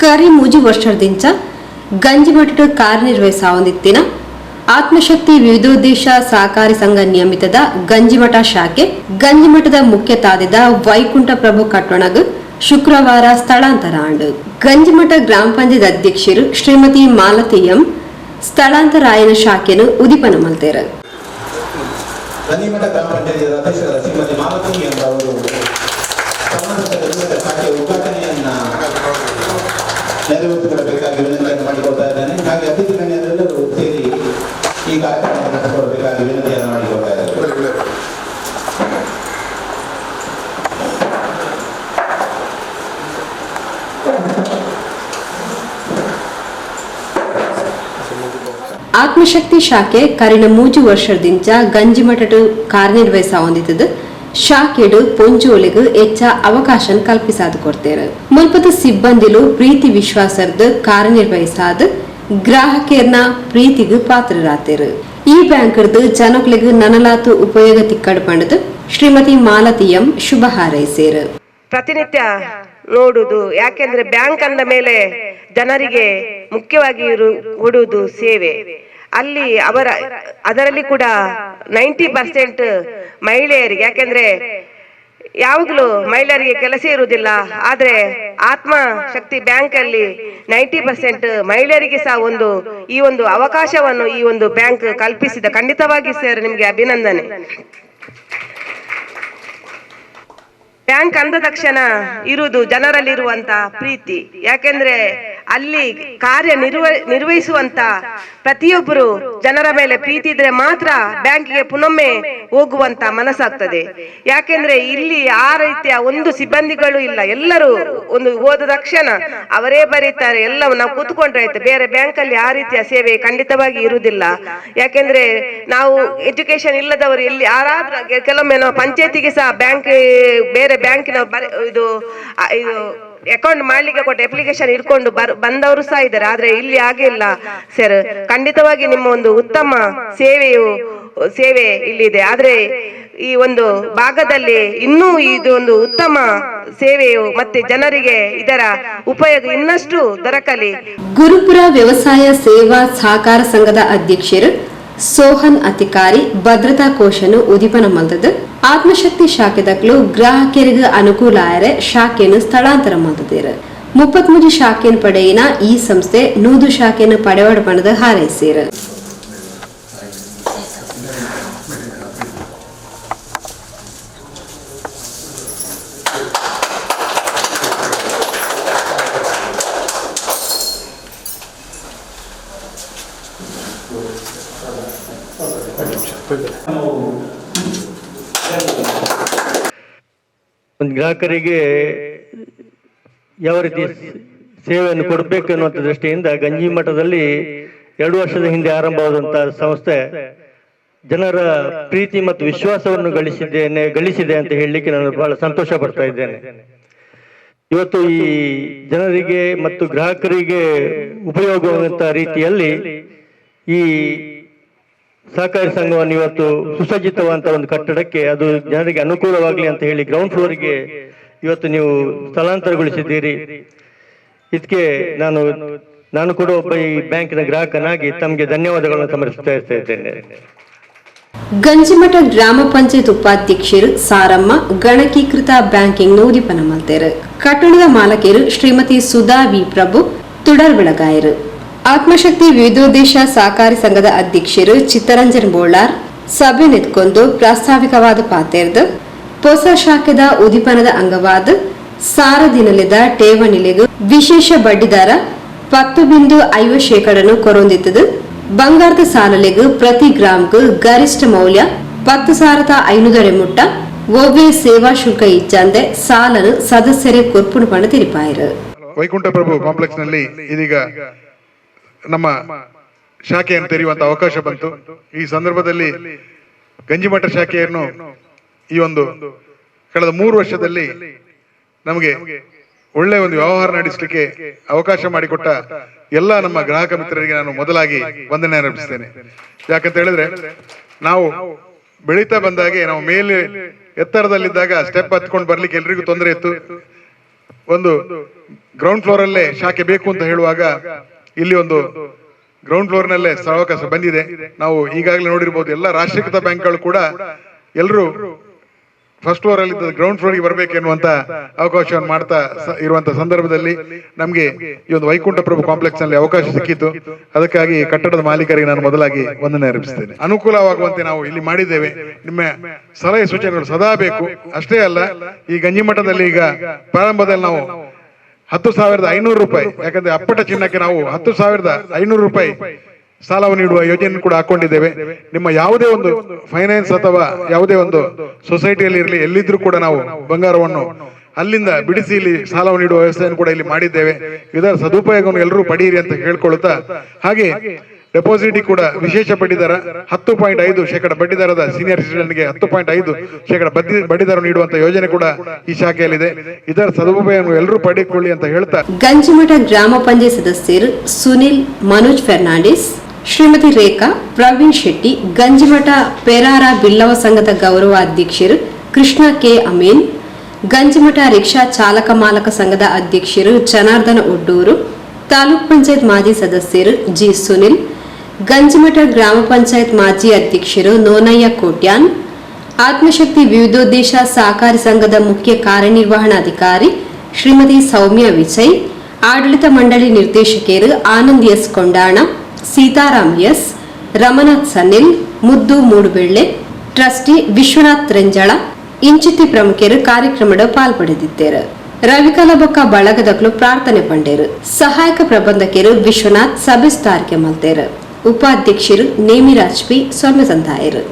ಕರಿ ಮುಜಿ ವರ್ಷದಿಂದ ಗಂಜಿಮಠದ ಕಾರ್ಯನಿರ್ವಹಿಸಾವಂದಿತ್ತಿನ ಆತ್ಮಶಕ್ತಿ ವಿವಿಧೋದ್ದೇಶ ಸಹಕಾರಿ ಸಂಘ ನಿಯಮಿತದ ಗಂಜಿಮಠ ಶಾಖೆ ಗಂಜಿಮಠದ ಮುಖ್ಯ ತಾದಿದ ವೈಕುಂಠ ಪ್ರಭು ಕಟ್ಟಣಗ ಶುಕ್ರವಾರ ಸ್ಥಳಾಂತರ ಆಂಡು. ಗಂಜಿಮಠ ಗ್ರಾಮ ಪಂಚಾಯತ್ ಅಧ್ಯಕ್ಷರು ಶ್ರೀಮತಿ ಮಾಲತಿ ಎಂ ಸ್ಥಳಾಂತರ ಆಯನ ಶಾಖೆಯನ್ನು ಉದಿಪನ ಮಲ್ತೇರ. ಗಂಜಿಮಠ ಗ್ರಾಮ ಪಂಚಾಯತ್ ಅಧ್ಯಕ್ಷರ ಶ್ರೀಮತಿ ಮಾಲತಿ ಆತ್ಮಶಕ್ತಿ ಶಾಖೆ ಕರಿನ ಮೂಜು ವರ್ಷದಿಂದ ಕಾರ್ಯನಿರ್ವಹಿಸ ಕಾರ್ಯನಿರ್ವಹಿಸಾವಂದಿತ್ತದು ಶಾಖೆಡು ಪೊಂಜೋಳಿಗ್ ಹೆಚ್ಚ ಅವಕಾಶ ಕಲ್ಪಿಸಾದ ಕೊಡ್ತೇರ. ಮುಲ್ಪದ ಸಿಬ್ಬಂದಿಲು ಪ್ರೀತಿ ವಿಶ್ವಾಸರ್ದು ಕಾರ್ಯನಿರ್ವಹಿಸಾದ ಗ್ರಾಹಕರ್ನ ಪ್ರೀತಿಗ್ ಪಾತ್ರರಾತೇರು. ಈ ಬ್ಯಾಂಕರ್ದು ಜನಗಳಿಗೆ ನನಲಾತು ಉಪಯೋಗ ತಿಕ್ಕಡ್ ಪಂಡದು ಶ್ರೀಮತಿ ಮಾಲತಿಯಂ ಶುಭ ಹಾರೈಸೇರು ಪ್ರತಿನಿತ್ಯ ನೋಡುವುದು ಯಾಕೆಂದ್ರೆ ಬ್ಯಾಂಕ್ ಅಂದ ಮೇಲೆ ಜನರಿಗೆ ಮುಖ್ಯವಾಗಿ ಕೊಡುವುದು ಸೇವೆ. ಅಲ್ಲಿ ಅವರ ಅದರಲ್ಲಿ ಕೂಡ ನೈಂಟಿ ಪರ್ಸೆಂಟ್ ಮಹಿಳೆಯರಿಗೆ, ಯಾಕೆಂದ್ರೆ ಯಾವಾಗಲೂ ಮಹಿಳೆಯರಿಗೆ ಕೆಲಸ ಇರುವುದಿಲ್ಲ. ಆದ್ರೆ ಆತ್ಮ ಶಕ್ತಿ ಬ್ಯಾಂಕ್ ಅಲ್ಲಿ ನೈಂಟಿ ಪರ್ಸೆಂಟ್ ಮಹಿಳೆಯರಿಗೆ ಸಹ ಒಂದು ಈ ಒಂದು ಅವಕಾಶವನ್ನು ಈ ಒಂದು ಬ್ಯಾಂಕ್ ಕಲ್ಪಿಸಿದ. ಖಂಡಿತವಾಗಿ ಸರ್, ನಿಮ್ಗೆ ಅಭಿನಂದನೆ. ಬ್ಯಾಂಕ್ ಅಂದ ತಕ್ಷಣ ಇರುವುದು ಜನರಲ್ಲಿರುವಂತ ಪ್ರೀತಿ. ಯಾಕೆಂದ್ರೆ ಅಲ್ಲಿ ಕಾರ್ಯ ನಿರ್ವ, ನಿರ್ವಹಿಸುವಂತ ಪ್ರತಿಯೊಬ್ಬರು ಜನರ ಮೇಲೆ ಪ್ರೀತಿ ಇದ್ರೆ ಮಾತ್ರ ಬ್ಯಾಂಕಿಗೆ ಪುನೊಮ್ಮೆ ಹೋಗುವಂತ ಮನಸ್ಸಾಗ್ತದೆ. ಯಾಕೆಂದ್ರೆ ಇಲ್ಲಿ ಆ ರೀತಿಯ ಒಂದು ಸಿಬ್ಬಂದಿಗಳು ಇಲ್ಲ. ಎಲ್ಲರೂ ಒಂದು ಹೋದ ತಕ್ಷಣ ಅವರೇ ಬರೀತಾರೆ. ಎಲ್ಲವೂ ನಾವು ಕೂತ್ಕೊಂಡ್ರೆ ಆಯ್ತು. ಬೇರೆ ಬ್ಯಾಂಕ್ ಅಲ್ಲಿ ಆ ರೀತಿಯ ಸೇವೆ ಖಂಡಿತವಾಗಿ ಇರುವುದಿಲ್ಲ. ಯಾಕೆಂದ್ರೆ ನಾವು ಎಜುಕೇಶನ್ ಇಲ್ಲದವರು ಎಲ್ಲಿ ಯಾರಾದ್ರೂ, ಕೆಲವೊಮ್ಮೆ ನಾವು ಪಂಚಾಯತಿಗೆ ಸಹ ಬ್ಯಾಂಕ್ ಬೇರೆ ಬ್ಯಾಂಕಿನ ಇದು ಇದು ಅಕೌಂಟ್ ಮಾಡ್ಲಿಕ್ಕೆ ಕೊಟ್ಟು ಅಪ್ಲಿಕೇಶನ್ ಇಟ್ಕೊಂಡು ಬಂದವರು ಸಹ ಇದ್ದಾರೆ. ಆದ್ರೆ ಇಲ್ಲಿ ಆಗಿಲ್ಲ ಸರ್ ಖಂಡಿತವಾಗಿ ನಿಮ್ಮ ಒಂದು ಉತ್ತಮ ಸೇವೆಯು, ಸೇವೆ ಇಲ್ಲಿದೆ. ಆದ್ರೆ ಈ ಒಂದು ಭಾಗದಲ್ಲಿ ಇನ್ನೂ ಇದು ಒಂದು ಉತ್ತಮ ಸೇವೆಯು ಮತ್ತೆ ಜನರಿಗೆ ಇದರ ಉಪಯೋಗ ಇನ್ನಷ್ಟು ದೊರಕಲಿ. ಗುರುಪುರ ವ್ಯವಸಾಯ ಸೇವಾ ಸಹಕಾರ ಸಂಘದ ಅಧ್ಯಕ್ಷರು ಸೋಹನ್ ಅಧಿಕಾರಿ ಭದ್ರತಾ ಕೋಶನು ಉದಿಪನ ಮಲ್ತದ ಆತ್ಮಶಕ್ತಿ ಶಾಖೆದಕ್ಲು ಗ್ರಾಹಕರಿಗೆ ಅನುಕೂಲ ಆಯರೆ ಶಾಖೆಯನ್ನು ಸ್ಥಳಾಂತರ ಮಲ್ತದೇರು ಮುಪ್ಪತ್ಮೂರು ಶಾಖೆಯನ್ನು ಪಡೆಯಿನ ಈ ಸಂಸ್ಥೆ ನೂದು ಶಾಖೆಯನ್ನು ಪಡೆವಡ ಬಣದ ಹಾರೈಸೇರು. ಒಂದು ಗ್ರಾಹಕರಿಗೆ ಯಾವ ರೀತಿ ಸೇವೆಯನ್ನು ಕೊಡಬೇಕು ಅನ್ನುವಂಥ ದೃಷ್ಟಿಯಿಂದ ಗಂಜಿ ಮಠದಲ್ಲಿ ಎರಡು ವರ್ಷದ ಹಿಂದೆ ಆರಂಭವಾದಂತಹ ಸಂಸ್ಥೆ ಜನರ ಪ್ರೀತಿ ಮತ್ತು ವಿಶ್ವಾಸವನ್ನು ಗಳಿಸಿದ್ದೇನೆ, ಗಳಿಸಿದೆ ಅಂತ ಹೇಳಲಿಕ್ಕೆ ನಾನು ಬಹಳ ಸಂತೋಷ ಪಡ್ತಾ ಇದ್ದೇನೆ. ಇವತ್ತು ಈ ಜನರಿಗೆ ಮತ್ತು ಗ್ರಾಹಕರಿಗೆ ಉಪಯೋಗವಾದಂತಹ ರೀತಿಯಲ್ಲಿ ಈ ಸಹಕಾರಿ ಸಂಘವನ್ನು ಇವತ್ತು ಸುಸಜ್ಜಿತವಾದಂತ ಒಂದು ಕಟ್ಟಡಕ್ಕೆ ಅದು ಜನರಿಗೆ ಅನುಕೂಲವಾಗಲಿ ಅಂತ ಹೇಳಿ ಗ್ರೌಂಡ್ ಫ್ಲೋರ್ಗೆ ಇವತ್ತು ನೀವು ಸ್ಥಳಾಂತರಗೊಳಿಸಿದ್ದೀರಿ. ಇದಕ್ಕೆ ನಾನು ನಾನು ಕೂಡ ಒಬ್ಬ ಈ ಬ್ಯಾಂಕಿನ ಗ್ರಾಹಕನಾಗಿ ತಮಗೆ ಧನ್ಯವಾದಗಳನ್ನು ಸಮರ್ಪಿಸ್ತಾ ಇದ್ದೇನೆ ಗಂಜಿಮಠ ಗ್ರಾಮ ಪಂಚಾಯತ್ ಉಪಾಧ್ಯಕ್ಷರು ಸಾರಮ್ಮ, ಗಣಕೀಕೃತ ಬ್ಯಾಂಕಿಂಗ್ ನೋದಿಪನ ಮಲ್ತೇರು ಕಟ್ಟಡದ ಮಾಲಕಿಯರು ಶ್ರೀಮತಿ ಸುಧಾ ವಿ ಪ್ರಭು ತುಡರ್ ಬೆಳಗಾಯರು ಆತ್ಮಶಕ್ತಿ ವಿವಿಧೋದ್ದೇಶ ಸಹಕಾರಿ ಸಂಘದ ಅಧ್ಯಕ್ಷರು ಚಿತ್ತರಂಜನ್ ಬೋಳಾರ್, ಸಭೆ ನೆತ್ಕೊಂಡು ಪ್ರಾಸ್ತಾವಿಕವಾದ ಪಾತೆರ್ದು ಹೊಸ ಶಾಖೆದ ಉದಿಪನದ ಅಂಗವಾದ ಸಾರ ದಿನಲಿದ ಠೇವಣಿಲೆಗು ವಿಶೇಷ ಬಡ್ಡಿದಾರ ಪತ್ತು ಬಿಂದು ಐವ ಶೇಕಡನ್ನು ಕೊರೊಂದಿತ್ತದು. ಬಂಗಾರದ ಸಾಲಲೆಗು ಪ್ರತಿ ಗ್ರಾಮ್ಗೂ ಗರಿಷ್ಠ ಮೌಲ್ಯ ಪತ್ತು ಸಾವಿರದ ಐನೂರ ಮುಟ್ಟ. ಒವ್ವೆ ಸೇವಾ ಶುಲ್ಕ ಇಚ್ಚಂದೆ ಸಾಲನು ಸದಸ್ಯರೇ ಕೊರ್ಪುಣ ಪಣ ತಿರುಪಾಯಿರು. ವೈಕುಂಠ ಪ್ರಭು ಕಾಂಪ್ಲೆಕ್ಸ್ನಲ್ಲಿ ಇದೀಗ ನಮ್ಮ ಶಾಖೆಯನ್ನು ತೆರೆಯುವಂತ ಅವಕಾಶ ಬಂತು. ಈ ಸಂದರ್ಭದಲ್ಲಿ ಗಂಜಿಮಠ ಶಾಖೆಯನ್ನು ಈ ಒಂದು ಕಳೆದ ಮೂರು ವರ್ಷದಲ್ಲಿ ನಮಗೆ ಒಳ್ಳೆ ಒಂದು ವ್ಯವಹಾರ ನಡೆಸಲಿಕ್ಕೆ ಅವಕಾಶ ಮಾಡಿಕೊಟ್ಟ ಎಲ್ಲ ನಮ್ಮ ಗ್ರಾಹಕ ಮಿತ್ರರಿಗೆ ನಾನು ಮೊದಲಾಗಿ ವಂದನೆ ಅರ್ಪಿಸ್ತೇನೆ. ಯಾಕಂತ ಹೇಳಿದ್ರೆ ನಾವು ಬೆಳೀತಾ ಬಂದಾಗೆ ನಾವು ಮೇಲೆ ಎತ್ತರದಲ್ಲಿದ್ದಾಗ ಸ್ಟೆಪ್ ಹತ್ಕೊಂಡು ಬರ್ಲಿಕ್ಕೆ ಎಲ್ರಿಗೂ ತೊಂದರೆ ಇತ್ತು. ಒಂದು ಗ್ರೌಂಡ್ ಫ್ಲೋರ್ ಅಲ್ಲೇ ಶಾಖೆ ಬೇಕು ಅಂತ ಹೇಳುವಾಗ ಇಲ್ಲಿ ಒಂದು ಗ್ರೌಂಡ್ ಫ್ಲೋರ್ ನಲ್ಲೇ ಸ್ಥಳಾವಕಾಶ ಬಂದಿದೆ. ನಾವು ಈಗಾಗಲೇ ನೋಡಿರ್ಬೋದು ಎಲ್ಲ ರಾಷ್ಟ್ರೀಕೃತ ಬ್ಯಾಂಕ್ಗಳು ಕೂಡ ಎಲ್ಲರೂ ಫಸ್ಟ್ ಫ್ಲೋರ್ ಅಲ್ಲಿ ಗ್ರೌಂಡ್ ಬರಬೇಕು ಎನ್ನುವಂತ ಅವಕಾಶವನ್ನು ಮಾಡ್ತಾ ಇರುವಂತಹ ಇರುವಂತ ಸಂದರ್ಭದಲ್ಲಿ ನಮಗೆ ಈ ಒಂದು ವೈಕುಂಠ ಪ್ರಭು ಕಾಂಪ್ಲೆಕ್ಸ್ನಲ್ಲಿ ಅವಕಾಶ ಸಿಕ್ಕಿತ್ತು. ಅದಕ್ಕಾಗಿ ಕಟ್ಟಡದ ಮಾಲೀಕರಿಗೆ ನಾನು ಮೊದಲಾಗಿ ವಂದನೆ ಅರ್ಪಿಸ್ತೇನೆ. ಅನುಕೂಲವಾಗುವಂತೆ ನಾವು ಇಲ್ಲಿ ಮಾಡಿದ್ದೇವೆ. ನಿಮ್ಮ ಸಲಹೆ ಸೂಚನೆಗಳು ಸದಾ ಬೇಕು. ಅಷ್ಟೇ ಅಲ್ಲ, ಈ ಗಂಜಿಮಠದಲ್ಲಿ ಈಗ ಪ್ರಾರಂಭದಲ್ಲಿ ನಾವು ಹತ್ತು ಸಾವಿರದ ಐನೂರು ರೂಪಾಯಿ. ಯಾಕಂದ್ರೆ ಅಪ್ಪಟ ಚಿನ್ನಕ್ಕೆ ನಾವು ಹತ್ತು ಸಾವಿರದ ಐನೂರು ರೂಪಾಯಿ ಸಾಲವನ್ನು ನೀಡುವ ಯೋಜನೆ ಕೂಡ ಹಾಕೊಂಡಿದ್ದೇವೆ. ನಿಮ್ಮ ಯಾವುದೇ ಒಂದು ಫೈನಾನ್ಸ್ ಅಥವಾ ಯಾವುದೇ ಒಂದು ಸೊಸೈಟಿಯಲ್ಲಿ ಇರಲಿ, ಎಲ್ಲಿದ್ರೂ ಕೂಡ ನಾವು ಬಂಗಾರವನ್ನು ಅಲ್ಲಿಂದ ಬಿಡಿಸಿ ಇಲ್ಲಿ ಸಾಲವನ್ನು ನೀಡುವ ವ್ಯವಸ್ಥೆಯನ್ನು ಕೂಡ ಇಲ್ಲಿ ಮಾಡಿದ್ದೇವೆ. ಇದರ ಸದುಪಯೋಗವನ್ನು ಎಲ್ಲರೂ ಪಡೆಯಿರಿ ಅಂತ ಹೇಳ್ಕೊಳ್ತಾ ಹಾಗೆ ಡೆಪಾಸಿಟ್ ಕೂಡ ವಿಶೇಷ ಬಡ್ಡಿದರ ಹತ್ತು ಪಾಯಿಂಟ್ ಐದು ಶೇಕಡ ಬಡ್ಡಿದರದ ಸೀನಿಯರ್ ಸಿಟಿಜನ್ಗೆ ಹತ್ತು ಪಾಯಿಂಟ್ ಐದು ಶೇಕಡ ಬಡ್ಡಿ ಬಡ್ಡಿದರ ನೀಡುವಂತ ಯೋಜನೆ ಕೂಡ ಈ ಶಾಖೆಯಲ್ಲಿದೆ. ಇದರ ಸದುಪಯೋಗ ಎಲ್ಲರೂ ಪಡೆದುಕೊಳ್ಳಿ ಅಂತ ಹೇಳ್ತಾ ಗಂಜಿಮಠ ಗ್ರಾಮ ಪಂಚಾಯತ್ ಸದಸ್ಯರು ಸುನಿಲ್, ಮನೋಜ್ ಫೆರ್ನಾಂಡಿಸ್, ಶ್ರೀಮತಿ ರೇಖಾ, ಪ್ರವೀಣ್ ಶೆಟ್ಟಿ, ಗಂಜಿಮಠ ಪೆರಾರ ಬಿಲ್ಲವ ಸಂಘದ ಗೌರವ ಅಧ್ಯಕ್ಷರು ಕೃಷ್ಣ ಕೆ. ಅಮೀನ್, ಗಂಜಿಮಠ ರಿಕ್ಷಾ ಚಾಲಕ ಮಾಲಕ ಸಂಘದ ಅಧ್ಯಕ್ಷರು ಜನಾರ್ದನ ಒಡ್ಡೂರು ತಾಲೂಕ್ ಪಂಚಾಯತ್ ಮಾಜಿ ಸದಸ್ಯರು ಜಿ. ಸುನಿಲ್ ಗಂಜಿಮಠ ಗ್ರಾಮ ಪಂಚಾಯತ್ ಮಾಜಿ ಅಧ್ಯಕ್ಷರು ನೋನಯ್ಯ ಕೋಟ್ಯಾನ್, ಆತ್ಮಶಕ್ತಿ ವಿವಿಧೋದ್ದೇಶ ಸಹಕಾರಿ ಸಂಘದ ಮುಖ್ಯ ಕಾರ್ಯನಿರ್ವಹಣಾಧಿಕಾರಿ ಶ್ರೀಮತಿ ಸೌಮ್ಯ ವಿಜಯ್, ಆಡಳಿತ ಮಂಡಳಿ ನಿರ್ದೇಶಕಿಯರು Anand S Kondana, Sitaram S, Ramanath Sanil, Muddu Moodubelle, trustee Vishwanath Renjala ಇಂಚಿತಿ ಪ್ರಮುಖರು ಕಾರ್ಯಕ್ರಮದ ಪಾಲ್ಪಡೆದಿದ್ದರು. ರವಿಕಲಬಕ್ಕ ಬೊಕ್ಕ ಬಳಗದಕ್ಲು ಪ್ರಾರ್ಥನೆ ಪಂಡೇರು. ಸಹಾಯಕ ಪ್ರಬಂಧಕರು ವಿಶ್ವನಾಥ್ ಸಭೆ ಮಲ್ತೇರು. ಉಪಾಧ್ಯಕ್ಷರು ನೇಮಿ ರಾಜ್ಪಿ ಸೊನ್ನೆ ಸಂತಾಯರು